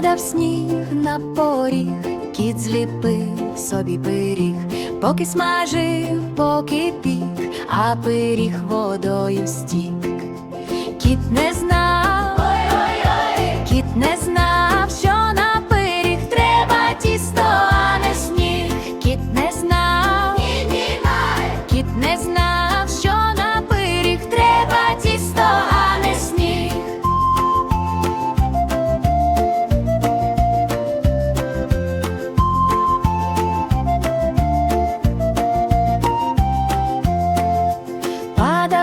падав сніг на поріг, кіт зліпив собі пиріг, поки смажив, поки пік, а пиріг водою стік. Кіт не знав.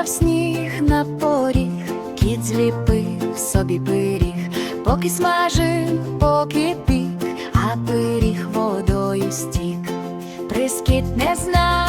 Падав сніг на поріг, кіт зліпив собі пиріг, поки смажив, поки пік, а пиріг водою стік. Прискіт не знав,